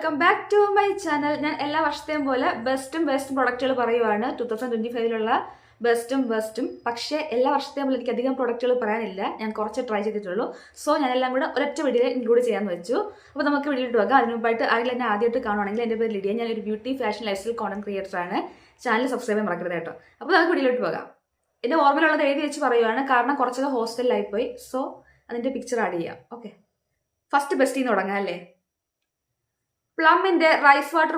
Welcome back to my channel. ഞാൻ എല്ലാ വർഷത്തെയും പോലെ ബെസ്റ്റും ബെസ്റ്റും പ്രൊഡക്റ്റുകൾ പറയുവാണ്. ടൂ തൗസൻഡ് ട്വന്റി ഫൈവിലുള്ള ബെസ്റ്റും ബെസ്റ്റും. പക്ഷേ എല്ലാ വർഷത്തെയും പോലെ എനിക്ക് അധികം പ്രൊഡക്റ്റുകൾ പറയാനില്ല. ഞാൻ കുറച്ച് ട്രൈ ചെയ്തിട്ടുള്ളൂ. സോ ഞാൻ എല്ലാം കൂടെ ഒരൊറ്റ വീഡിയോയിൽ ഇൻക്ലൂഡ് ചെയ്യാൻ വെച്ചു. അപ്പോൾ നമുക്ക് വീഡിയോയിട്ട് പോകാം. അതിന് മുമ്പായിട്ട് ആരെങ്കിലും എന്നെ ആദ്യമായിട്ട് കാണുവാണെങ്കിൽ എന്റെ പേര് ലിഡിയ. ഞാനൊരു beauty fashion lifestyle creator ആണ് ചാനൽ സബ്സ്ക്രൈബ് ചെയ്യാൻ മറക്കരുത് കേട്ടോ. അപ്പോൾ നമുക്ക് വീഡിയോയിലോട്ട് പോകാം. എന്റെ ഓർമ്മയിലുള്ളത് എഴുതി വെച്ച് പറയുവാണ്. കാരണം കുറച്ചൊക്കെ ഹോസ്റ്റലിലായി പോയി സോ അതിന്റെ പിക്ചർ ആഡ് ചെയ്യാം. ഓക്കെ. ഫസ്റ്റ് ബെസ്റ്റിൽ നിന്ന് തുടങ്ങാം അല്ലേ? പ്ലമ്മിന്റെ റൈസ് വാട്ടർ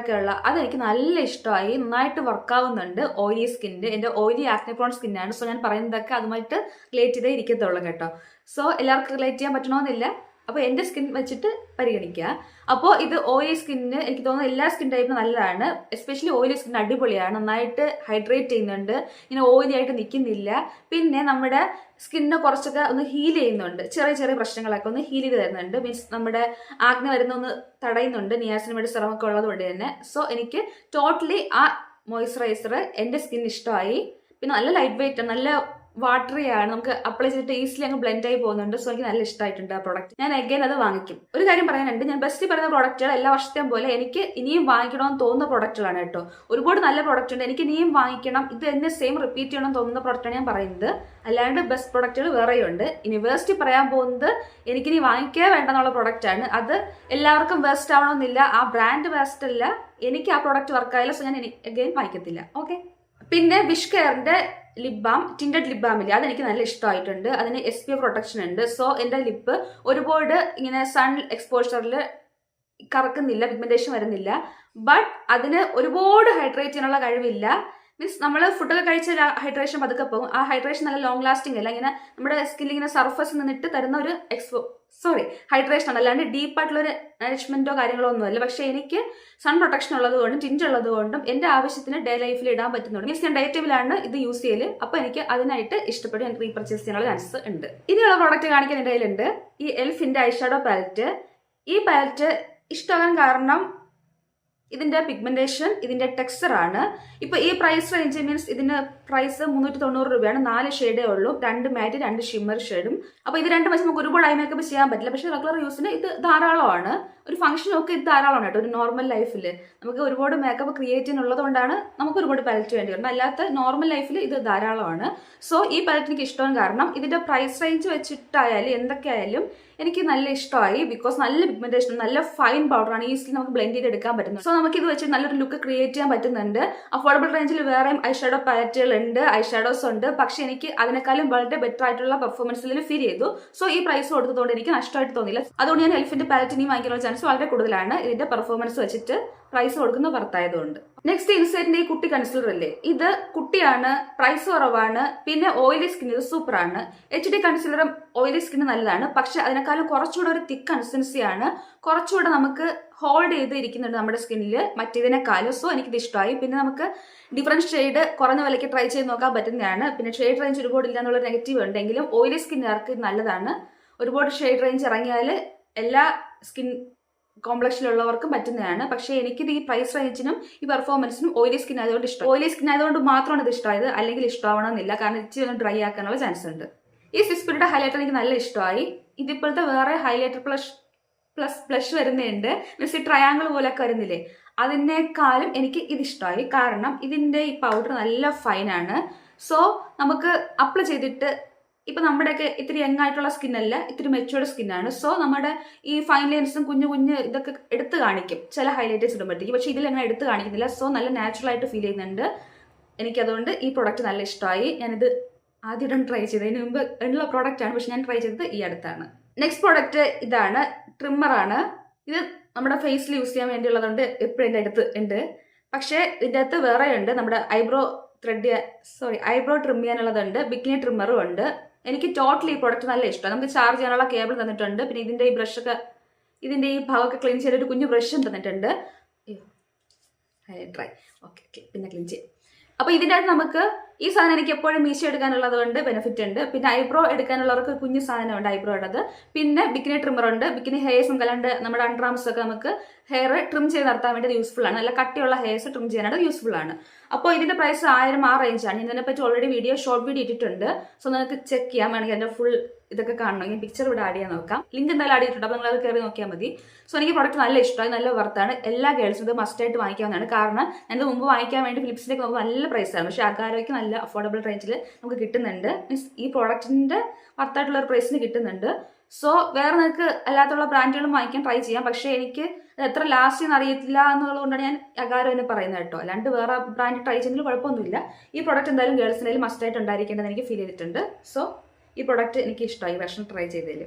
ഒക്കെ ഉള്ള അതെനിക്ക് നല്ല ഇഷ്ടമായി. നന്നായിട്ട് വർക്ക് ആവുന്നുണ്ട്. ഓയിലി സ്കിന്നിന്റെ എന്റെ ഓയിലി ആക്നെപ്രോൺ സ്കിന്നാണ് സോ ഞാൻ പറയുന്നതൊക്കെ അതുമായിട്ട് റിലേറ്റ് ചെയ്തേ ഇരിക്കത്തുള്ളൂ കേട്ടോ. സോ എല്ലാവർക്കും റിലേറ്റ് ചെയ്യാൻ പറ്റണമെന്നില്ല അപ്പോൾ എന്റെ സ്കിൻ വെച്ചിട്ട് പരിഗണിക്കുക അപ്പോൾ ഇത് ഓയിലി സ്കിന്നിന് എനിക്ക് തോന്നുന്നു എല്ലാ സ്കിൻ ടൈപ്പും നല്ലതാണ്. എസ്പെഷ്യലി ഓയിലി സ്കിൻ അടിപൊളിയാണ്. നന്നായിട്ട് ഹൈഡ്രേറ്റ് ചെയ്യുന്നുണ്ട്. ഇങ്ങനെ ഓയിലി ആയിട്ട് നിൽക്കുന്നില്ല പിന്നെ നമ്മുടെ സ്കിന്നിനെ കുറച്ചൊക്കെ ഒന്ന് ഹീൽ ചെയ്യുന്നുണ്ട്. ചെറിയ ചെറിയ പ്രശ്നങ്ങളൊക്കെ ഒന്ന് ഹീൽ ചെയ്ത് തരുന്നുണ്ട്. മീൻസ് നമ്മുടെ ആഗ്ന വരുന്ന ഒന്ന് തടയുന്നുണ്ട്. നിയാസിനമയുടെ സിറമൊക്കെ ഉള്ളത് കൊണ്ട് തന്നെ. സോ എനിക്ക് ടോട്ടലി ആ മോയ്സ്ചറൈസർ എന്റെ സ്കിൻ ഇഷ്ടമായി. പിന്നെ നല്ല ലൈറ്റ് വെയിറ്റ് നല്ല വാട്ടറി ആണ് നമുക്ക് അപ്ലൈ ചെയ്തിട്ട് ഈസിലി അങ്ങ് ബ്ലെൻഡ് ആയി പോകുന്നുണ്ട്. സോ എനിക്ക് നല്ല ഇഷ്ടമായിട്ടുണ്ട് ആ പ്രോഡക്റ്റ് ഞാൻ അഗൈൻ അത് വാങ്ങിക്കും. ഒരു കാര്യം പറയാനുണ്ട് ഞാൻ ബെസ്റ്റ് പറയുന്ന പ്രോഡക്റ്റുകൾ എല്ലാ വർഷത്തെയും പോലെ എനിക്ക് ഇനിയും വാങ്ങിക്കണമെന്ന് തോന്നുന്ന പ്രോഡക്റ്റുകളാണ് കേട്ടോ. ഒരുപാട് നല്ല പ്രോഡക്റ്റ് ഉണ്ട്. എനിക്ക് ഇനിയും വാങ്ങിക്കണം. ഇത് എന്നെ സെയിം റിപ്പീറ്റ് ചെയ്യണം തോന്നുന്ന പ്രോഡക്റ്റാണ് ഞാൻ പറയുന്നത്. അല്ലാണ്ട് ബെസ്റ്റ് പ്രോഡക്റ്റുകൾ വേറെയുണ്ട്. ഇനി വേസ്റ്റ് പറയാൻ പോകുന്നത് എനിക്കിനി വാങ്ങിക്കേ വേണ്ടെന്നുള്ള പ്രോഡക്റ്റ് ആണ്. അത് എല്ലാവർക്കും വേസ്റ്റ് ആവണമെന്നില്ല. ആ ബ്രാൻഡ് വേസ്റ്റ് അല്ല. എനിക്ക് ആ പ്രോഡക്റ്റ് വർക്കായാലും സോ ഞാൻ അഗൈൻ വാങ്ങിക്കത്തില്ല. ഓക്കെ പിന്നെ വിഷ് കെയറിന്റെ lip balm tinted lip balm അതെനിക്ക് നല്ല ഇഷ്ടമായിട്ടുണ്ട്. അതിന് എസ് പി പ്രൊട്ടക്ഷൻ ഉണ്ട്. സോ എന്റെ ലിപ്പ് ഒരുപാട് ഇങ്ങനെ സൺ എക്സ്പോഷറിൽ കറക്കുന്നില്ല പിഗ്മെന്റേഷൻ വരുന്നില്ല. ബട്ട് അതിന് ഒരുപാട് ഹൈഡ്രേറ്റ് ചെയ്യാനുള്ള കഴിവില്ല. മീൻസ് നമ്മൾ ഫുഡൊക്കെ കഴിച്ച ഹൈഡ്രേഷൻ പതുക്കെ പോകും. ആ ഹൈഡ്രേഷൻ നല്ല ലോങ് ലാസ്റ്റിംഗ് അല്ല. ഇങ്ങനെ നമ്മുടെ സ്കിന്നിൽ ഇങ്ങനെ സർഫസ് നിന്നിട്ട് തരുന്ന ഒരു എക്സ്പോ സോറി ഹൈഡ്രേഷൻ ആണ്. അല്ലാണ്ട് ഡീപ്പായിട്ടുള്ള ഒരു നറിഷ്മെന്റോ കാര്യങ്ങളോ ഒന്നുമല്ല പക്ഷേ എനിക്ക് സൺ പ്രൊട്ടക്ഷൻ ഉള്ളത് കൊണ്ടും ടിഞ്ച് ഉള്ളത് കൊണ്ടും എന്റെ ആവശ്യത്തിന് ഡേ ലൈഫിൽ ഇടാൻ പറ്റുന്നുണ്ട്. മീൻസ് ഞാൻ ഡേ ടൈമിലാണ് ഇത് യൂസ് ചെയ്യൽ. അപ്പോൾ എനിക്ക് അതിനായിട്ട് ഇഷ്ടപ്പെടും എനിക്ക് റീപർച്ചേസ് ചെയ്യാനുള്ള ചാൻസസ് ഉണ്ട്. ഇനിയുള്ള പ്രോഡക്റ്റ് കാണിക്കാൻ കയ്യിലുണ്ട്. ഈ എൽഫിന്റെ ഐഷാഡോ പാലറ്റ് ഈ പാലറ്റ് ഇഷ്ടമാകാൻ കാരണം ഇതിന്റെ പിഗ്മെന്റേഷൻ ഇതിന്റെ ടെക്സ്ചർ ആണ്. ഇപ്പൊ ഈ പ്രൈസ് റേഞ്ച് മീൻസ് ഇതിന് പ്രൈസ് മുന്നൂറ്റി തൊണ്ണൂറ് രൂപയാണ്. നാല് ഷെയ്ഡേ ഉള്ളൂ. രണ്ട് മാറ്റ് രണ്ട് ഷിമ്മർ ഷെയ്ഡും അപ്പോൾ ഇത് രണ്ട് വെച്ച് നമുക്ക് ഒരുപാട് ഐ മേക്കപ്പ് ചെയ്യാൻ പറ്റില്ല. പക്ഷേ റെഗുലർ യൂസിന് ഇത് ധാരാളമാണ്. ഒരു ഫംഗ്ഷനൊക്കെ ഇത് കേട്ടോ ഒരു നോർമൽ ലൈഫിൽ നമുക്ക് ഒരുപാട് മേക്കപ്പ് ക്രിയേറ്റ് ചെയ്യാനുള്ളത് കൊണ്ടാണ് നമുക്ക് ഒരുപാട് പാലറ്റ് വേണ്ടി വരുന്നത്. അല്ലാത്ത നോർമൽ ലൈഫിൽ ഇത് ധാരാളമാണ്. സോ ഈ പാലറ്റ് എനിക്ക് ഇഷ്ടം കാരണം ഇതിന്റെ പ്രൈസ് റേഞ്ച് വെച്ചിട്ടായാലും എന്തൊക്കെയായാലും എനിക്ക് നല്ല ഇഷ്ടമായി. ബിക്കോസ് നല്ല പിഗ്മെന്റേഷൻ നല്ല ഫൈൻ പൗഡറാണ് ഈസിലി നമുക്ക് ബ്ലെൻഡ് ചെയ്ത് എടുക്കാൻ പറ്റുന്നത്. സോ നമുക്ക് ഇത് വെച്ച് നല്ലൊരു ലുക്ക് ക്രിയേറ്റ് ചെയ്യാൻ പറ്റുന്നുണ്ട്. അഫോർഡബിൾ റേഞ്ചിൽ വേറെയും ഐ ഷാഡോ പാലറ്റുകൾ ഉണ്ട് ഷാഡോസ് ഉണ്ട്. പക്ഷേ എനിക്ക് അതിനേക്കാളും വളരെ ബെറ്റർ ആയിട്ടുള്ള പെർഫോമൻസിൽ ഫീൽ ചെയ്തു. സോ ഈ പ്രൈസ് കൊടുത്തതുകൊണ്ട് എനിക്ക് നഷ്ടമായിട്ട് തോന്നിയില്ല. അതുകൊണ്ട് ഞാൻ എൽഫിന്റെ പാലറ്റ് ഇനി വാങ്ങിക്കാനുള്ള ചാൻസ് വളരെ കൂടുതലാണ്. ഇതിന്റെ പെർഫോമൻസ് വെച്ചിട്ട് പ്രൈസ് കൊടുക്കുന്ന പുറത്തായതുകൊണ്ട്. നെക്സ്റ്റ് ഇൻസൈറ്റിന്റെ ഈ കുട്ടി കൺസിലർ അല്ലേ ഇത് കുട്ടിയാണ് പ്രൈസ് കുറവാണ് പിന്നെ ഓയിലി സ്കിൻ ഇത് സൂപ്പറാണ് എച്ച് ഡി കൺസിലറും ഓയിലി സ്കിന് നല്ലതാണ്. പക്ഷെ അതിനേക്കാളും കുറച്ചുകൂടെ ഒരു തിക്ക് കൺസിസ്റ്റൻസി ആണ്. കുറച്ചുകൂടെ നമുക്ക് ഹോൾഡ് ചെയ്ത് ഇരിക്കുന്നുണ്ട് നമ്മുടെ സ്കിന്നിൽ മറ്റേതിനേക്കാളും. സോ എനിക്കിത് ഇഷ്ടമായി. പിന്നെ നമുക്ക് ഡിഫറന്റ് ഷെയ്ഡ് കുറഞ്ഞ വിലയ്ക്ക് ട്രൈ ചെയ്ത് നോക്കാൻ പറ്റുന്നതാണ്. പിന്നെ ഷെയ്ഡ് റേഞ്ച് ഒരുപാട് ഇല്ല എന്നുള്ള നെഗറ്റീവ് ഉണ്ടെങ്കിലും ഓയിലി സ്കിന്നുകാർക്ക് നല്ലതാണ്. ഒരുപാട് ഷെയ്ഡ് റേഞ്ച് ഇറങ്ങിയാൽ എല്ലാ സ്കിൻ കോംപ്ലക്ഷനിലുള്ളവർക്കും പറ്റുന്നതാണ്. പക്ഷേ എനിക്കിത് ഈ പ്രൈസ് റേഞ്ചിനും ഈ പെർഫോമൻസിനും ഓയിലി സ്കിൻ ആയതുകൊണ്ട് ഇഷ്ടം. ഓയിലി സ്കിൻ ആയതുകൊണ്ട് മാത്രമാണ് ഇത് ഇഷ്ടമായത്. അല്ലെങ്കിൽ ഇഷ്ടമാവണമെന്നില്ല. കാരണം ഇച്ചിരി ഒന്ന് ഡ്രൈ ആക്കാനുള്ള ചാൻസ് ഉണ്ട്. ഈ സിസ്പിരിയുടെ ഹൈലൈറ്റർ എനിക്ക് നല്ല ഇഷ്ടമായി. ഇതിപ്പോഴത്തെ വേറെ ഹൈലൈറ്റർ പ്ലസ് പ്ലസ് പ്ലഷ് വരുന്നുണ്ട് മീൻസ് ഈ ട്രയാങ്കിൾ പോലെയൊക്കെ വരുന്നില്ലേ? അതിനേക്കാളും എനിക്ക് ഇതിഷ്ടമായി കാരണം ഇതിന്റെ ഈ പൗഡർ നല്ല ഫൈനാണ് സോ നമുക്ക് അപ്ലൈ ചെയ്തിട്ട് ഇപ്പൊ നമ്മുടെയൊക്കെ ഇത്തിരി യങ് ആയിട്ടുള്ള സ്കിൻ അല്ല ഇത്തിരി മെച്ചുവേർഡ് സ്കിന്നാണ് സോ നമ്മുടെ ഈ ഫൈൻ ലൈൻസും കുഞ്ഞു കുഞ്ഞ് ഇതൊക്കെ എടുത്ത് കാണിക്കും. ചില ഹൈലൈറ്റേഴ്സ് ഇടുമ്പോഴത്തേക്ക്. പക്ഷെ ഇതിൽ അങ്ങനെ എടുത്ത് കാണിക്കുന്നില്ല. സോ നല്ല നാച്ചുറൽ ആയിട്ട് ഫീൽ ചെയ്യുന്നുണ്ട്. എനിക്കതുകൊണ്ട് ഈ പ്രോഡക്റ്റ് നല്ല ഇഷ്ടമായി. ഞാനിത് ആദ്യം ട്രൈ ചെയ്തതിന് മുമ്പ് ഉള്ള ആണ്. പക്ഷെ ഞാൻ ട്രൈ ചെയ്തത് ഈ അടുത്താണ്. നെക്സ്റ്റ് പ്രോഡക്റ്റ് ഇതാണ്. ട്രിമ്മറാണ് ഇത് നമ്മുടെ ഫേസിൽ യൂസ് ചെയ്യാൻ വേണ്ടിയുള്ളതുകൊണ്ട് എപ്പോഴും എന്റെ അടുത്ത് ഉണ്ട്. പക്ഷേ ഇതിന്റെ അകത്ത് വേറെ ഉണ്ട്. നമ്മുടെ eyebrow thread sorry eyebrow trim ചെയ്യാനുള്ളതുണ്ട്. Bikini ട്രിമ്മറും ഉണ്ട്. എനിക്ക് ടോട്ടലി ഈ പ്രോഡക്റ്റ് നല്ല ഇഷ്ടമാണ് നമുക്ക് ചാർജ് ചെയ്യാനുള്ള കേബിൾ തന്നിട്ടുണ്ട്. പിന്നെ ഇതിന്റെ ഈ ബ്രഷൊക്കെ ഇതിന്റെ ഈ ഭാഗമൊക്കെ ക്ലീൻ ചെയ്ത ഒരു കുഞ്ഞു ബ്രഷും തന്നിട്ടുണ്ട്. ഡ്രൈ ഓക്കെ പിന്നെ ക്ലീൻ ചെയ്യും. അപ്പോൾ ഇതിന്റെ നമുക്ക് ഈ സാധനം എനിക്ക് എപ്പോഴും മീശ എടുക്കാനുള്ളത് കൊണ്ട് ബെനിഫിറ്റ് ഉണ്ട്. പിന്നെ ഐബ്രോ എടുക്കാനുള്ളവർക്ക് കുഞ്ഞു സാധനമുണ്ട് ഐബ്രോ ഉള്ളത് പിന്നെ ബിക്കിനി ട്രിമ്മർ ഉണ്ട്. ബിക്കിനി ഹെയർസും കലണ്ട് നമ്മുടെ അണ്ടർആംസ് ഒക്കെ നമുക്ക് ഹെയർ ട്രിം ചെയ്ത് നടത്താൻ വേണ്ടി യൂസ്ഫുൾ ആണ്. നല്ല കട്ടിയുള്ള ഹെയർസ് ട്രിം ചെയ്യാനായിട്ട് യൂസ്ഫുൾ ആണ്. അപ്പോൾ ഇതിന്റെ പ്രൈസ് ആയിരം ആ റേഞ്ചാണ് ഇതിനെപ്പറ്റി ഓൾറെഡി വീഡിയോ ഷോർട്ട് വീഡിയോ ഇട്ടിട്ടുണ്ട്. സോ നിങ്ങൾക്ക് ചെക്ക് ചെയ്യാൻ വേണമെങ്കിൽ അതിന്റെ ഫുൾ ഇതൊക്കെ കാണണമെങ്കിൽ പിക്ചർ ഇവിടെ ആഡ് ചെയ്യാൻ നോക്കാം. ലിങ്ക് എന്തായാലും ആഡ് ചെയ്തിട്ടുണ്ട്. അപ്പോൾ നിങ്ങൾ അത് കയറി നോക്കിയാൽ മതി. സോ എനിക്ക് പ്രോഡക്റ്റ് നല്ല ഇഷ്ടമായി നല്ല വർത്താണ് എല്ലാ ഗേൾസും ഇത് മസ്റ്റ് ആയിട്ട് വാങ്ങിക്കാവുന്നതാണ്. കാരണം ഞാനിത് മുമ്പ് വാങ്ങിക്കാൻ വേണ്ടി ഫിലിപ്സിലേക്ക് നമുക്ക് നല്ല പ്രൈസാണ് പക്ഷേ അകാരോയ്ക്ക് നല്ല അഫോർഡബിൾ റേഞ്ചിൽ നമുക്ക് കിട്ടുന്നുണ്ട്. മീൻസ് ഈ പ്രോഡക്റ്റിന്റെ വർത്തായിട്ടുള്ള ഒരു പ്രൈസിന് കിട്ടുന്നുണ്ട്. സോ വേറെ നിങ്ങൾക്ക് അല്ലാത്തുള്ള ബ്രാൻഡുകളും വാങ്ങിക്കാൻ ട്രൈ ചെയ്യാം. പക്ഷേ എനിക്ക് എത്ര ലാസ്റ്റ് എന്ന് അറിയത്തില്ല എന്നുള്ളതുകൊണ്ടാണ് ഞാൻ അകാരം എന്ന് പറയുന്നത് കേട്ടോ. അല്ലാണ്ട് വേറെ ബ്രാൻഡ് ട്രൈ ചെയ്യുന്നതിൽ കുഴപ്പമൊന്നുമില്ല. ഈ പ്രോഡക്റ്റ് എന്തായാലും ഗേൾസിനായാലും മസ്റ്റായിട്ട് ഉണ്ടായിരിക്കേണ്ടതെന്ന് ഉണ്ടായിരിക്കേണ്ടത് എനിക്ക് ഫീൽ ചെയ്തിട്ടുണ്ട്. സോ ഈ പ്രൊഡക്റ്റ് എനിക്ക് ഇഷ്ടമായി ഭക്ഷണം ട്രൈ ചെയ്തതിൽ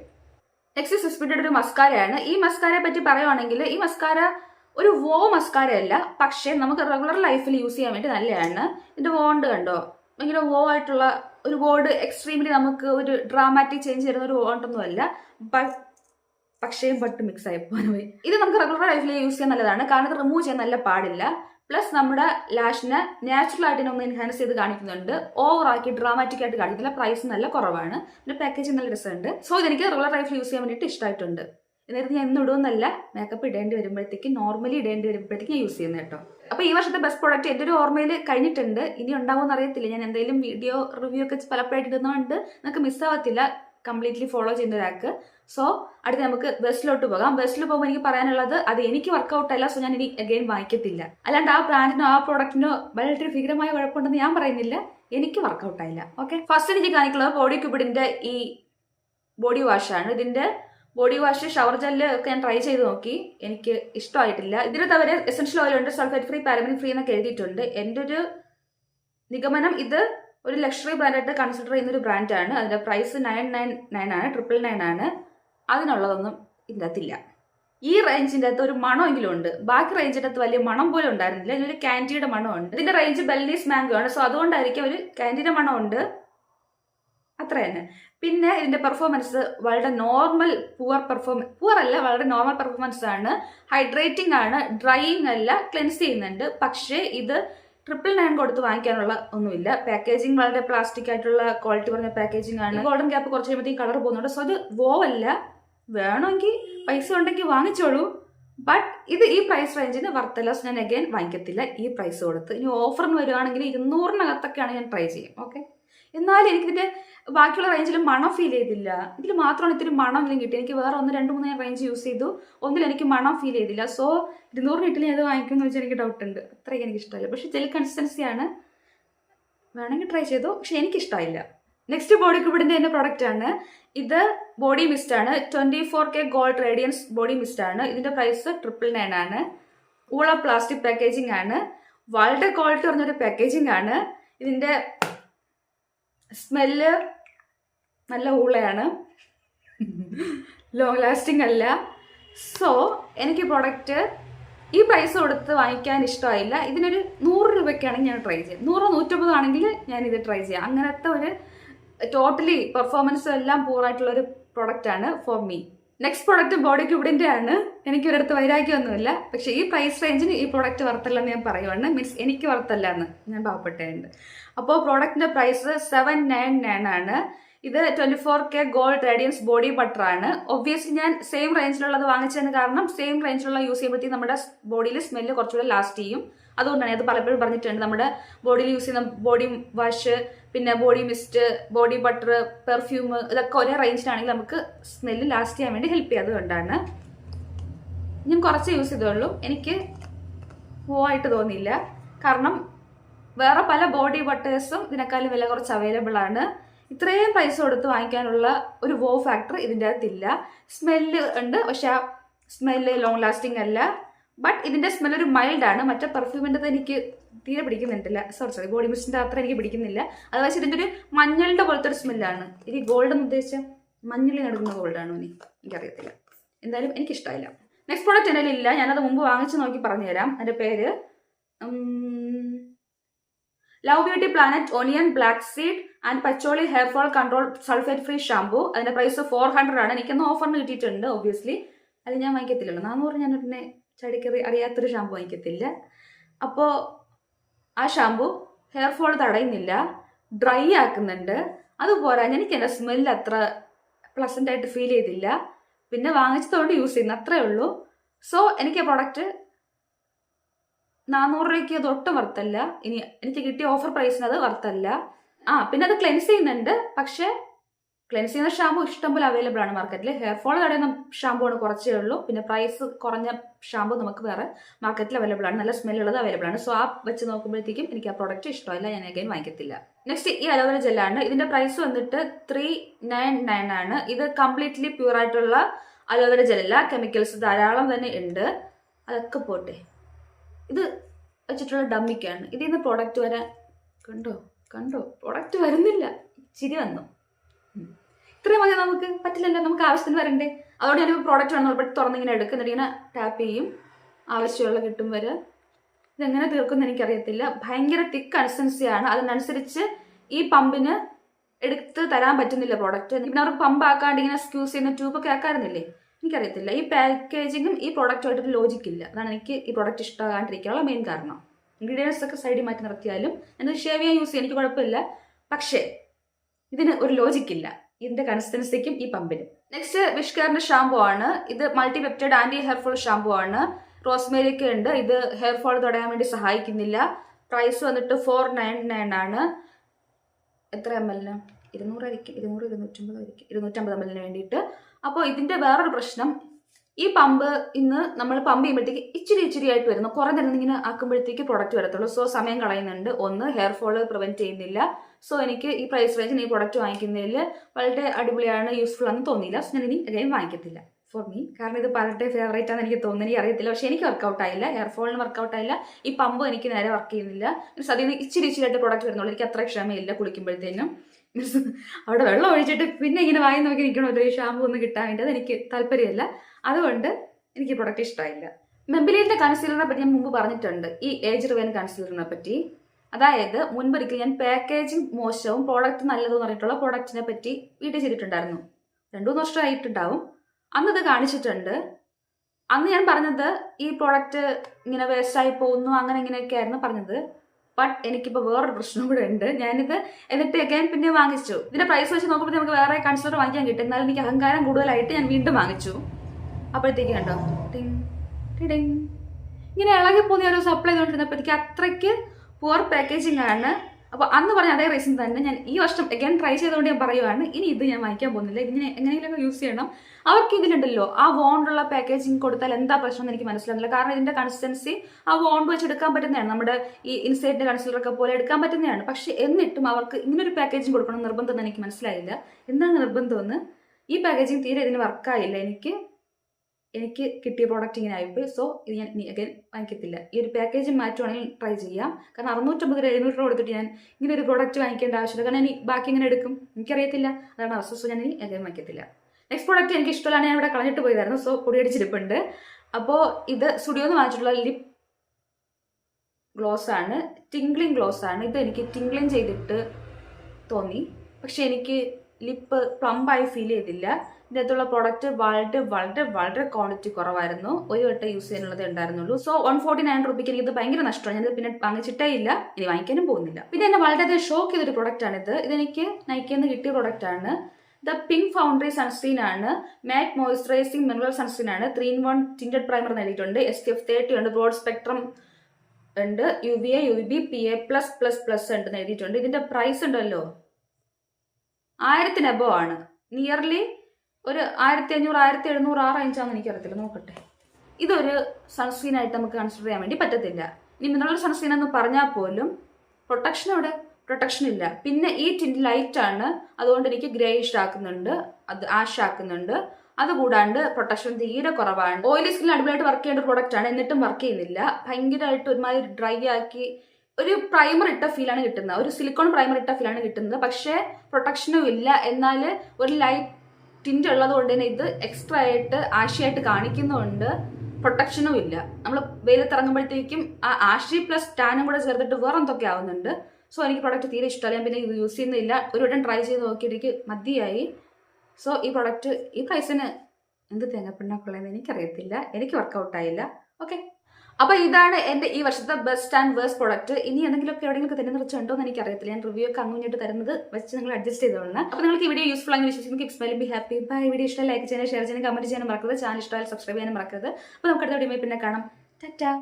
നെക്സ്റ്റ് സിസ്പിന്റെ ഒരു മസ്കാരയാണ് ഈ മസ്കാരയെ പറ്റി പറയുവാണെങ്കിൽ ഈ മസ്കാര ഒരു വോ മസ്കാര അല്ല. പക്ഷേ നമുക്ക് റെഗുലർ ലൈഫിൽ യൂസ് ചെയ്യാൻ വേണ്ടി നല്ലതാണ്. ഇതിന്റെ വോണ്ട് കണ്ടോ? ഭയങ്കര വോ ആയിട്ടുള്ള ഒരു വോർഡ് എക്സ്ട്രീംലി നമുക്ക് ഒരു ഡ്രാമാറ്റിക് ചേഞ്ച് തരുന്ന ഒരു വോണ്ടൊന്നും അല്ല. പക്ഷേ ബട്ട് മിക്സ് ആയി പോയി. ഇത് നമുക്ക് റെഗുലർ ലൈഫിൽ യൂസ് ചെയ്യാൻ നല്ലതാണ്. കാരണം ഇത് റിമൂവ് ചെയ്യാൻ നല്ല പാടില്ല. പ്ലസ് നമ്മുടെ ലാഷിനെ നാച്ചുറൽ ആയിട്ട് ഒന്ന് എൻഹാൻസ് ചെയ്ത് കാണിക്കുന്നുണ്ട്. ഓവർ ആക്കി ഡ്രാമാറ്റിക് ആയിട്ട് കാണിക്കുന്നില്ല. പ്രൈസ് നല്ല കുറവാണ്. പിന്നെ പാക്കേജ് നല്ല രസമുണ്ട്. സോ ഇതെനിക്ക് റെഗുലർ ലൈഫിൽ യൂസ് ചെയ്യാൻ വേണ്ടിയിട്ട് ഇഷ്ടമായിട്ടുണ്ട് എന്നിട്ട് ഞാൻ ഇന്ന് മേക്കപ്പ് ഇടേണ്ടി വരുമ്പോഴത്തേക്ക് നോർമലി ഇടേണ്ടി വരുമ്പോഴത്തേക്ക് ഞാൻ യൂസ് ചെയ്യുന്നത് കേട്ടോ. അപ്പോൾ ഈ വർഷത്തെ ബെസ്റ്റ് പ്രോഡക്റ്റ് എന്റെ ഒരു ഓർമ്മയിൽ കഴിഞ്ഞിട്ടുണ്ട്. ഇനി ഉണ്ടാവുമെന്ന് അറിയത്തില്ല. ഞാൻ എന്തെങ്കിലും വീഡിയോ റിവ്യൂ ഒക്കെ പലപ്പോഴായിട്ട് ഇടുന്നതുകൊണ്ട് നിങ്ങൾക്ക് മിസ്സാവത്തില്ല കംപ്ലീറ്റ്ലി ഫോളോ ചെയ്യുന്ന ഒരാൾക്ക്. സോ അടുത്ത് നമുക്ക് ബസ്സിലോട്ട് പോകാം. ബസ്സിൽ പോകുമ്പോൾ എനിക്ക് പറയാനുള്ളത് അത് എനിക്ക് വർക്കൗട്ട് അല്ല സോ ഞാൻ ഇനി അഗെയിൻ വാങ്ങിക്കത്തില്ല അല്ലാണ്ട് ആ ബ്രാൻഡിനോ ആ പ്രോഡക്റ്റിനോ വളരെ ഭീകരമായ കുഴപ്പമുണ്ടെന്ന് ഞാൻ പറയുന്നില്ല. എനിക്ക് വർക്കൗട്ട് ആയില്ല. ഓക്കെ ഫസ്റ്റ് എനിക്ക് കാണിക്കുന്നത് ബോഡി ക്യൂബിഡിന്റെ ഈ ബോഡി വാഷാണ് ഇതിന്റെ ബോഡി വാഷ് ഷവർ ജെല്ല് ഒക്കെ ഞാൻ ട്രൈ ചെയ്ത് നോക്കി. എനിക്ക് ഇഷ്ടമായിട്ടില്ല. ഇതിനകത്ത് അവർ എസെൻഷ്യൽ ഓയിൽ ഉണ്ട്. സൾഫേറ്റ് ഫ്രീ പാരമിൻ ഫ്രീ എന്നൊക്കെ എഴുതിയിട്ടുണ്ട്. എന്റെ ഒരു നിഗമനം ഇത് ഒരു ലക്ഷറി ബ്രാൻഡായിട്ട് കൺസിഡർ ചെയ്യുന്ന ഒരു ബ്രാൻഡാണ് അതിന്റെ പ്രൈസ് നയൻ നയൻ നയൻ ആണ് ട്രിപ്പിൾ നയൻ ആണ്. അതിനുള്ളതൊന്നും ഇതിന്റെ അകത്തില്ല ഈ റേഞ്ചിന്റെ അകത്ത് ഒരു മണമെങ്കിലും ഉണ്ട്. ബാക്കി റേഞ്ചിന്റെ അകത്ത് വലിയ മണം പോലും ഉണ്ടായിരുന്നില്ല. ഇതിനൊരു കാൻഡിയുടെ മണമുണ്ട്. ഇതിന്റെ റേഞ്ച് ബെൽനീസ് മാംഗോ ആണ്. സോ അതുകൊണ്ടായിരിക്കും ഒരു കാൻഡിയുടെ മണമുണ്ട്. അത്ര തന്നെ. പിന്നെ ഇതിന്റെ പെർഫോമൻസ് വളരെ നോർമൽ പുവർ പെർഫോമൻസ് പുവർ അല്ല വളരെ നോർമൽ പെർഫോമൻസ് ആണ്. ഹൈഡ്രേറ്റിംഗ് ആണ് ഡ്രൈയിങ് അല്ല ക്ലെൻസ് ചെയ്യുന്നുണ്ട്. പക്ഷേ ഇത് ട്രിപ്പിൾ നയൻ കൊടുത്ത് വാങ്ങിക്കാനുള്ള ഒന്നുമില്ല. പാക്കേജിങ് വളരെ പ്ലാസ്റ്റിക് ആയിട്ടുള്ള ക്വാളിറ്റി കുറഞ്ഞ പാക്കേജിംഗ് ആണ്. ഗോൾഡൻ ക്യാപ്പ് കുറച്ച് കഴിയുമ്പോഴത്തേക്കും കളർ പോകുന്നുണ്ട്. സോ അത് വോവല്ല വേണമെങ്കിൽ പൈസ ഉണ്ടെങ്കിൽ വാങ്ങിച്ചോളൂ. ബട്ട് ഇത് ഈ പ്രൈസ് റേഞ്ചിന് വർത്തല്ല ഞാൻ അഗൈൻ വാങ്ങിക്കത്തില്ല. ഈ പ്രൈസ് കൊടുത്ത്. ഇനി ഓഫറിന് വരുവാണെങ്കിൽ ഇരുന്നൂറിനകത്തൊക്കെയാണ് ഞാൻ ട്രൈ ചെയ്യും. ഓക്കെ എന്നാലും എനിക്കിതിന്റെ ബാക്കിയുള്ള റേഞ്ചിൽ മണം ഫീൽ ചെയ്തില്ല. ഇതിൽ മാത്രമാണ് ഇത്തിരി മണം എല്ലാം കിട്ടി എനിക്ക് വേറെ ഒന്ന് രണ്ട് മൂന്ന് റേഞ്ച് യൂസ് ചെയ്തു. ഒന്നിൽ എനിക്ക് മണം ഫീൽ ചെയ്തില്ല. സോ ഇരുന്നൂറിന് ഇട്ടിൽ ഞാൻ അത് വാങ്ങിക്കുമെന്ന് വെച്ചാൽ എനിക്ക് ഡൗട്ട് ഉണ്ട്. അത്രയ്ക്ക് എനിക്ക് ഇഷ്ടമല്ല. പക്ഷെ ജെൽ കൺസിസ്റ്റൻസിയാണ് വേണമെങ്കിൽ ട്രൈ ചെയ്തു. പക്ഷെ എനിക്ക് ഇഷ്ടമായില്ല നെക്സ്റ്റ് ബോഡി ക്യൂബിഡിന്റെ തന്നെ പ്രോഡക്റ്റ് ആണ്. ഇത് ബോഡി മിസ്റ്റ് ആണ്. Twenty four K gold radiance body mist ആണ്. ഇതിന്റെ പ്രൈസ് ട്രിപ്പിൾ നയൻ ആണ്. ഊള പ്ലാസ്റ്റിക് പാക്കേജിംഗ് ആണ്. വളരെ ക്വാളിറ്റി പറഞ്ഞൊരു പാക്കേജിംഗ് ആണ്. ഇതിന്റെ സ്മെല്ല് നല്ല ഊളയാണ്. ലോങ് ലാസ്റ്റിംഗ് അല്ല. സോ എനിക്ക് പ്രൊഡക്റ്റ് ഈ പ്രൈസ് കൊടുത്ത് വാങ്ങിക്കാൻ ഇഷ്ടമായില്ല. ഇതിനൊരു നൂറ് രൂപയ്ക്കാണെങ്കിൽ ഞാൻ ട്രൈ ചെയ്യാം നൂറോ നൂറ്റമ്പതാണെങ്കിൽ ഇത് ട്രൈ ചെയ്യാം. അങ്ങനത്തെ ഒരു ടോട്ടലി പെർഫോമൻസും എല്ലാം പൂറായിട്ടുള്ളൊരു പ്രൊഡക്റ്റാണ് for me next product body ക്യൂബിഡിന്റെ ആണ് എനിക്ക് ഒരിടത്ത് വൈരാഗ്യമൊന്നുമില്ല. പക്ഷേ ഈ പ്രൈസ് റേഞ്ചിന് ഈ പ്രോഡക്റ്റ് വർത്തല്ലെന്ന് ഞാൻ പറയുവാണ്. മീൻസ് എനിക്ക് വർത്തല്ല എന്ന് ഞാൻ പാവപ്പെട്ടുണ്ട് അപ്പോൾ പ്രോഡക്റ്റിന്റെ പ്രൈസ് സെവൻ നയൻ നയൻ ആണ്. ഇത് twenty four K gold radiance body butter ആണ്. ഒബ്വിയസ്ലി ഞാൻ സെയിം റേഞ്ചിലുള്ളത് വാങ്ങിച്ചതിന് കാരണം സെയിം റേഞ്ചിലുള്ള യൂസ് ചെയ്യുമ്പോഴത്തേക്കും നമ്മുടെ ബോഡിയിൽ സ്മെല്ല് കുറച്ചുകൂടെ ലാസ്റ്റ് ചെയ്യും. അതുകൊണ്ടാണ് അത് പലപ്പോഴും പറഞ്ഞിട്ടുണ്ട്. നമ്മുടെ ബോഡിയിൽ യൂസ് ചെയ്യുന്ന ബോഡി വാഷ് പിന്നെ body mist body butter perfume ഇതൊക്കെ ഒരേ റേഞ്ചിലാണെങ്കിൽ നമുക്ക് സ്മെല്ല് ലാസ്റ്റ് ചെയ്യാൻ വേണ്ടി ഹെൽപ്പ് ചെയ്യാതെ അതുകൊണ്ടാണ് ഞാൻ കുറച്ച് യൂസ് ചെയ്തോളൂ എനിക്ക് ആയിട്ട് തോന്നിയില്ല. കാരണം വേറെ പല ബോഡി ബട്ടേഴ്സും ഇതിനേക്കാളും വില കുറച്ച് അവൈലബിൾ ആണ്. ഇത്രയും പൈസ കൊടുത്ത് വാങ്ങിക്കാനുള്ള ഒരു വോ ഫാക്ടർ ഇതിന്റെ അകത്തില്ല. സ്മെല്ല് ഉണ്ട്. പക്ഷെ ആ സ്മെല്ല് ലോങ് ലാസ്റ്റിംഗ് അല്ല. ബട്ട് ഇതിന്റെ സ്മെൽ ഒരു മൈൽഡ് ആണ്. മറ്റേ പെർഫ്യൂമിന്റെ എനിക്ക് തീരെ പിടിക്കുന്നുണ്ടല്ല സോറി സോറി ബോഡി മിസ്റ്റിന്റെ അത്ര എനിക്ക് പിടിക്കുന്നില്ല. അത് വെച്ച് ഇതിന്റെ ഒരു മഞ്ഞളുടെ പോലത്തെ ഒരു സ്മെല്ലാണ് ഇനി ഗോൾഡ് എന്ന് ഉദ്ദേശിച്ച മഞ്ഞളിൽ നടക്കുന്ന ഗോൾഡാണോ ഇനി എനിക്കറിയത്തില്ല. എന്തായാലും എനിക്കിഷ്ടമായില്ല നെക്സ്റ്റ് പ്രോഡക്റ്റ് എന്റെ ഇല്ല ഞാനത് മുമ്പ് വാങ്ങിച്ചു നോക്കി പറഞ്ഞു തരാം അതിന്റെ പേര് love beauty planet onion black seed and patchouli hair fall control sulphate free shampoo അതിന്റെ പ്രൈസ് ഫോർ ഹൺഡ്രഡ് ആണ്. എനിക്കൊന്ന് ഓഫറിന് കിട്ടിയിട്ടുണ്ട് ഒബ്വിയസ്ലി അത് ഞാൻ വാങ്ങിക്കത്തില്ലല്ലോ. നാനൂറ് ഞാൻ ഉടനെ ചെടിക്ക് അറിയാത്തൊരു ഷാമ്പു വാങ്ങിക്കത്തില്ല. അപ്പോൾ ആ ഷാമ്പു ഹെയർ ഫോൾ തടയുന്നില്ല. ഡ്രൈ ആക്കുന്നുണ്ട്. അതുപോലെ എനിക്ക് എന്റെ സ്മെല്ല് അത്ര പ്ലസന്റ് ആയിട്ട് ഫീൽ ചെയ്തില്ല. പിന്നെ വാങ്ങിച്ചതുകൊണ്ട് യൂസ് ചെയ്യുന്ന അത്രേ ഉള്ളൂ. സോ എനിക്ക് ആ പ്രൊഡക്റ്റ് നാനൂറ് രൂപയ്ക്ക് അത് ഒട്ടും വർത്തല്ല ഇനി എനിക്ക് കിട്ടിയ ഓഫർ പ്രൈസിന് അത് വർത്തല്ല ആ പിന്നെ അത് ക്ലെൻസ് ചെയ്യുന്നുണ്ട്. പക്ഷേ ക്ലെൻസ് ചെയ്യുന്ന ഷാമ്പു ഇഷ്ടംപോലെ അവൈലബിൾ ആണ് മാർക്കറ്റിൽ ഹെയർ ഫോൾ തടയുന്ന ഷാമ്പു ആണ് കുറച്ചേ ഉള്ളൂ. പിന്നെ പ്രൈസ് കുറഞ്ഞ ഷാമ്പു നമുക്ക് വേറെ മാർക്കറ്റിൽ അവൈലബിൾ ആണ്. നല്ല സ്മെല്ലുള്ളത് അവൈലബിൾ ആണ്. സോ ആ വെച്ച് നോക്കുമ്പോഴത്തേക്കും എനിക്ക് ആ പ്രോഡക്റ്റ് ഇഷ്ടമല്ല. ഞാൻ അഗൈൻ വാങ്ങിക്കത്തില്ല. നെക്സ്റ്റ് ഈ അലോവേര ജെല്ലാണ് ഇതിന്റെ പ്രൈസ് വന്നിട്ട് ത്രീ നയൻ നയൻ ആണ്. ഇത് കംപ്ലീറ്റ്ലി പ്യൂർ ആയിട്ടുള്ള അലോവേര ജെല്ലല്ല കെമിക്കൽസ് ധാരാളം തന്നെ ഉണ്ട്. അതൊക്കെ പോട്ടെ. ഇത് വെച്ചിട്ടുള്ള ഡമ്മിക്കാണ് ഇതിൽ നിന്ന് പ്രോഡക്റ്റ് വരാൻ കണ്ടോ? കണ്ടോ? പ്രോഡക്റ്റ് വരുന്നില്ല. ചിരി വന്നു. ഇത്രയും മതി നമുക്ക്. പറ്റില്ലല്ലോ നമുക്ക് ആവശ്യത്തിന് വരണ്ടേ. അതുകൊണ്ട് ഞാനിപ്പോൾ പ്രോഡക്റ്റ് വേണം ഉൾപ്പെടെ തുറന്നിങ്ങനെ എടുക്കും ഇങ്ങനെ ടാപ്പ് ചെയ്യും. ആവശ്യമുള്ള കിട്ടും വരെ. ഇതെങ്ങനെ തീർക്കുമെന്ന് എനിക്കറിയത്തില്ല. ഭയങ്കര തിക്ക് കൺസിസ്റ്റൻസിയാണ് അതിനനുസരിച്ച് ഈ പമ്പിന് എടുത്ത് തരാൻ പറ്റുന്നില്ല പ്രോഡക്റ്റ് പിന്നെ അവർക്ക് പമ്പ് ആക്കാണ്ട് ഇങ്ങനെ സ്ക്യൂസ് ചെയ്യുന്ന ട്യൂബൊക്കെ ആക്കാറുന്നില്ലേ? എനിക്കറിയത്തില്ല. ഈ പാക്കേജിങ്ങും ഈ പ്രോഡക്റ്റുമായിട്ടൊരു ലോജിക്ക് ഇല്ല. അതാണ് എനിക്ക് ഈ പ്രോഡക്റ്റ് ഇഷ്ടമാകാണ്ടിരിക്കാനുള്ള മെയിൻ കാരണം. ഇൻഗ്രീഡിയൻസ് ഒക്കെ സൈഡിൽ മാറ്റി നിർത്തിയാലും ഞാനത് ഷേവ് ചെയ്യാൻ യൂസ് ചെയ്യാൻ എനിക്ക് കുഴപ്പമില്ല. പക്ഷേ ഇതിന് ഒരു ലോജിക്ക് ഇല്ല. ഇതിന്റെ കൺസിസ്റ്റൻസിക്കും ഈ പമ്പിനും. നെക്സ്റ്റ് വിഷ്കാറിന്റെ ഷാമ്പു ആണ്. ഇത് multi peptide anti hair fall shampoo ആണ്. റോസ്മേരിക്ക് ഉണ്ട്. ഇത് ഹെയർ ഫോൾ തടയാൻ വേണ്ടി സഹായിക്കുന്നില്ല. പ്രൈസ് വന്നിട്ട് ഫോർ നയൻ നയൻ ആണ്. എത്ര എം എല്ലിന് ഇരുന്നൂറായിരിക്കും ഇരുന്നൂറ് ഇരുന്നൂറ്റമ്പതായിരിക്കും ഇരുന്നൂറ്റമ്പത് എം എല്ലിന് വേണ്ടിയിട്ട്. അപ്പോൾ ഇതിന്റെ വേറൊരു പ്രശ്നം ഈ പമ്പ് ഇന്ന് നമ്മൾ പമ്പ് ചെയ്യുമ്പോഴത്തേക്ക് ഇച്ചിരി ഇച്ചിരി ആയിട്ട് വരുന്നു. കുറേ നേരം ഇങ്ങനെ ആക്കുമ്പോഴത്തേക്ക് പ്രൊഡക്റ്റ് വരത്തുള്ളൂ. സോ സമയം കളയുന്നുണ്ട്. ഒന്ന് ഹെയർ ഫോൾ പ്രിവെന്റ് ചെയ്യുന്നില്ല. സോ എനിക്ക് ഈ പ്രൈസ് റേഞ്ചിന് ഈ പ്രൊഡക്റ്റ് വാങ്ങിക്കുന്നതിൽ വളരെ അടിപൊളിയാണ് യൂസ്ഫുൾ ആണെന്ന് തോന്നിയില്ല. സോ ഞാൻ ഇനി അഗൈൻ വാങ്ങിക്കത്തില്ല. ഫോർ മീ കാരണം ഇത് പലരുടെ ഫേവറേറ്റ് ആണെന്ന് എനിക്ക് തോന്നുന്നു. അറിയത്തില്ല. പക്ഷേ എനിക്ക് വർക്കൗട്ട് ആയില്ല. എയർഫോണിന് വർക്കൗട്ട് ആയില്ല. ഈ പമ്പ് എനിക്ക് നേരെ വർക്ക് ചെയ്യുന്നില്ല. മീൻസ് അതിൽ നിന്ന് ഇച്ചിരി ഇച്ചിരി ആയിട്ട് പ്രൊഡക്റ്റ് വരുന്നുള്ളൂ. എനിക്ക് അത്ര ക്ഷമയില്ല കുളിക്കുമ്പോഴത്തേനും. മീൻസ് അവിടെ വെള്ളം ഒഴിച്ചിട്ട് പിന്നെ ഇങ്ങനെ വായി നോക്കി നിൽക്കണമല്ലോ ഒരു ഷാമ്പു ഒന്നും കിട്ടാൻ വേണ്ടി അത് എനിക്ക് താല്പര്യമില്ല. അതുകൊണ്ട് എനിക്ക് പ്രൊഡക്റ്റ് ഇഷ്ടമായില്ല. മെബിലിന്റെ കൺസീലറിനെ പറ്റി ഞാൻ മുമ്പ് പറഞ്ഞിട്ടുണ്ട്. ഈ ഏജ് റിവൻ കൺസീലറിനെ പറ്റി. അതായത് മുൻപൊരിക്കൽ ഞാൻ പാക്കേജിങ് മോശവും പ്രോഡക്റ്റ് നല്ലതെന്ന് പറഞ്ഞിട്ടുള്ള പ്രോഡക്റ്റിനെ പറ്റി വീഡിയോ ചെയ്തിട്ടുണ്ടായിരുന്നു. രണ്ടു മൂന്ന് വർഷമായിട്ടുണ്ടാവും. അന്ന് ഇത് കാണിച്ചിട്ടുണ്ട്. അന്ന് ഞാൻ പറഞ്ഞത് ഈ പ്രോഡക്റ്റ് ഇങ്ങനെ വേസ്റ്റായി പോകുന്നു അങ്ങനെ ഇങ്ങനെയൊക്കെ ആയിരുന്നു പറഞ്ഞത്. ബട്ട് എനിക്കിപ്പോൾ വേറൊരു പ്രശ്നം കൂടെ ഉണ്ട്. ഞാനിത് എന്നിട്ട് അഗൈൻ പിന്നെ വാങ്ങിച്ചു. ഇതിന്റെ പ്രൈസ് വെച്ച് നോക്കുമ്പോൾ നമുക്ക് വേറെ കൺസിലർ വാങ്ങിക്കാൻ കിട്ടും. എന്നാലും എനിക്ക് അഹങ്കാരം കൂടുതലായിട്ട് ഞാൻ വീണ്ടും വാങ്ങിച്ചു. അപ്പോഴത്തേക്ക് കണ്ടോ? ടിങ് ടിടിങ് ഇങ്ങനെ ഇളകി പോകുന്ന ഒരു സപ്ലൈ ചെയ്തുകൊണ്ടിരുന്നപ്പോൾ എനിക്ക് അത്രയ്ക്ക് പുവർ പാക്കേജിംഗ് ആണ്. അപ്പോൾ അന്ന് പറഞ്ഞ അതേ റീസൺ തന്നെ ഞാൻ ഈ വർഷം എഗൻ ട്രൈ ചെയ്തുകൊണ്ട് ഞാൻ പറയുവാണ് ഇനി ഇത് ഞാൻ വാങ്ങിക്കാൻ പോകുന്നില്ല. ഇത് ഞാൻ എങ്ങനെയെങ്കിലും യൂസ് ചെയ്യണം. അവർക്ക് ഇതിലുണ്ടല്ലോ ആ വോണ്ടുള്ള പാക്കേജിങ് കൊടുത്താൽ എന്താ പ്രശ്നം എന്ന് എനിക്ക് മനസ്സിലാകുന്നില്ല കാരണം ഇതിന്റെ കൺസിസ്റ്റൻസി ആ വോണ്ട് വെച്ച് എടുക്കാൻ പറ്റുന്നതാണ്. നമ്മുടെ ഈ ഇൻസൈറ്റിന്റെ കൺസിലറൊക്കെ പോലെ എടുക്കാൻ പറ്റുന്നതാണ്. പക്ഷേ എന്നിട്ടും അവർക്ക് ഇങ്ങനൊരു പാക്കേജിങ് കൊടുക്കണം നിർബന്ധം എന്ന് എനിക്ക് മനസ്സിലായില്ല. എന്താണ് നിർബന്ധമെന്ന് ഈ പാക്കേജിങ് തീരെ ഇതിന് വർക്കായില്ല എനിക്ക്. എനിക്ക് കിട്ടിയ പ്രോഡക്റ്റ് ഇങ്ങനെ ആയിപ്പോയി സോ ഇത് ഞാൻ അഗൈൻ വാങ്ങിക്കത്തില്ല. ഈ ഒരു പാക്കേജ് മാറ്റുവാണെങ്കിൽ ട്രൈ ചെയ്യാം. കാരണം അറുന്നൂറ്റമ്പത് രൂപ എഴുന്നൂറ് രൂപ കൊടുത്തിട്ട് ഞാൻ ഇങ്ങനെ ഒരു പ്രോഡക്റ്റ് വാങ്ങിക്കേണ്ട ആവശ്യമില്ല. കാരണം ഇനി ബാക്കി ഇങ്ങനെ എടുക്കും? എനിക്കറിയത്തില്ല. അതാണ് അവസ്ഥ. സോ ഞാൻ ഇനി അഗൈൻ വാങ്ങിക്കത്തില്ല. നെക്സ്റ്റ് പ്രോഡക്റ്റ് എനിക്ക് ഇഷ്ടമല്ല ഞാൻ ഇവിടെ കളഞ്ഞിട്ട് പോയതായിരുന്നു. സോ പൊടിയടിച്ചിരിപ്പുണ്ട് അപ്പോൾ ഇത് സ്റ്റുഡിയോ എന്ന് വാങ്ങിച്ചിട്ടുള്ള ലിപ് ഗ്ലോസ് ആണ്. ടിംഗ്ലിംഗ് ഗ്ലോസ് ആണ്. ഇത് എനിക്ക് ടിംഗ്ലിംഗ് ചെയ്തിട്ട് തോന്നി. പക്ഷെ എനിക്ക് ലിപ്പ് പ്ലംബായി ഫീൽ ചെയ്തില്ല. ഇതിനകത്തുള്ള പ്രോഡക്റ്റ് വളരെ വളരെ വളരെ ക്വാളിറ്റി കുറവായിരുന്നു. ഒരു വട്ടം യൂസ് ചെയ്യാനുള്ളതേ ഉണ്ടായിരുന്നുള്ളൂ. സോ വൺ ഫോർട്ടി നയൻ റുപ്പിക്ക് എനിക്ക് ഇത് ഭയങ്കര നഷ്ടമാണ് ഞാനിത് പിന്നെ വാങ്ങിച്ചിട്ടേ ഇല്ല ഇനി വാങ്ങിക്കാനും പോകുന്നില്ല. പിന്നെ എന്നെ വളരെയധികം ഷോക്ക് ചെയ്തൊരു പ്രോഡക്റ്റ് ആണിത്. ഇതെനിക്ക് നയിക്കിൽ നിന്ന് കിട്ടിയ പ്രോഡക്റ്റ് ആണ്. ദ പിങ്ക് ഫൗണ്ടറി സൺസ്ക്രീൻ ആണ്. മാറ്റ് മോയ്സ്ചറൈസിംഗ് മിനറൽ സൺസ്ക്രീൻ ആണ്. Three in one tinted primer നൽകിയിട്ടുണ്ട്. എസ് ടി എഫ് തേർട്ടി ഉണ്ട്. ബ്രോഡ് സ്പെക്ട്രം ഉണ്ട്. U B A U B P A plus plus plus ഉണ്ട് നൽകിയിട്ടുണ്ട് ഇതിന്റെ പ്രൈസ് ഉണ്ടല്ലോ. ആയിരത്തിന് എബോ ആണ്. നിയർലി ഒരു ആയിരത്തി അഞ്ഞൂറ് ആയിരത്തി എഴുന്നൂറ് ആ റേഞ്ചാണെന്ന് എനിക്കറിയത്തില്ല. നോക്കട്ടെ. ഇതൊരു സൺസ്ക്രീൻ ആയിട്ട് നമുക്ക് കൺസിഡർ ചെയ്യാൻ വേണ്ടി പറ്റത്തില്ല. ഇനി മിനറൽ സൺസ്ക്രീൻ എന്ന് പറഞ്ഞാൽ പോലും പ്രൊട്ടക്ഷൻ അവിടെ പ്രൊട്ടക്ഷൻ ഇല്ല. പിന്നെ ഈ ടിന്റ് ലൈറ്റ് ആണ്. അതുകൊണ്ട് എനിക്ക് ഗ്രേയിഷ് ആക്കുന്നുണ്ട്. അത് ആഷ് ആക്കുന്നുണ്ട്. അതുകൂടാണ്ട് പ്രൊട്ടക്ഷൻ തീരെ കുറവാണ്. ഓയിലി സ്കിന്നിൽ അടിപൊളിയായിട്ട് വർക്ക് ചെയ്യേണ്ട പ്രൊഡക്റ്റ് ആണ്. എന്നിട്ടും വർക്ക് ചെയ്യുന്നില്ല. ഭയങ്കരമായിട്ട് ഒരുമാതിരി ഡ്രൈ ആക്കി ഒരു പ്രൈമർ ഇട്ട ഫീലാണ് കിട്ടുന്നത്. ഒരു സിലിക്കോൺ പ്രൈമർ ഇട്ട ഫീലാണ് കിട്ടുന്നത്. പക്ഷേ പ്രൊട്ടക്ഷനും ഇല്ല. എന്നാൽ ഒരു ലൈറ്റ് ടിന്റ് ഉള്ളത് കൊണ്ട് തന്നെ ഇത് എക്സ്ട്രാ ആയിട്ട് ആഷിയായിട്ട് കാണിക്കുന്നുണ്ട് പ്രൊട്ടക്ഷനും ഇല്ല. നമ്മൾ വെയിലത്തിറങ്ങുമ്പോഴത്തേക്കും ആ ആഷി പ്ലസ് ടാനും കൂടെ ചേർത്തിട്ട് വേറെ എന്തൊക്കെ ആവുന്നുണ്ട്? സോ എനിക്ക് പ്രൊഡക്റ്റ് തീരെ ഇഷ്ടമല്ല. ഞാൻ പിന്നെ ഇത് യൂസ് ചെയ്യുന്നില്ല. ഒരു വട്ടം ട്രൈ ചെയ്ത് നോക്കിയിട്ട് മതിയായി. സോ ഈ പ്രൊഡക്റ്റ് ഈ പ്രൈസിന് എന്ത് തേങ്ങപ്പിണ്ണാക്കുള്ളതെന്ന് എനിക്കറിയത്തില്ല. എനിക്ക് വർക്കൗട്ടായില്ല ഓക്കെ അപ്പൊ ഇതാണ് എന്റെ ഈ വർഷത്തെ ബെസ്റ്റ് ആൻഡ് വേസ്റ്റ് പ്രൊഡക്റ്റ് ഇനി എന്തെങ്കിലും ഒക്കെ എവിടെയെങ്കിലും തെരഞ്ഞെടുപ്പ് ഉണ്ടോ എന്ന് എനിക്കറിയത്തില്ല. ഞാൻ റിവ്യൂ ഒക്കെ അങ്ങോട്ട് തരുന്നത് വെച്ച് നിങ്ങൾ അഡ്ജസ്റ്റ് ചെയ്തോളാം അപ്പോൾ നിങ്ങൾക്ക് ഈ വീഡിയോ യൂസ്ഫുൾ ആണെന്ന് വിശ്വസിക്കുന്നു. Keep smiling be happy bye video ഇഷ്ടം ലൈക്ക് ചെയ്യാനും ഷെയർ ചെയ്യാനും കമന്റ് ചെയ്യാനും മറക്കരുത്. ചാനൽ ഇഷ്ടമായാലും സബ്സ്ക്രൈബ് ചെയ്യാനും മറക്കരുത്. അപ്പോൾ നമുക്ക് അടുത്ത വീഡിയോ പിന്നെ കാണാം. ടാറ്റാ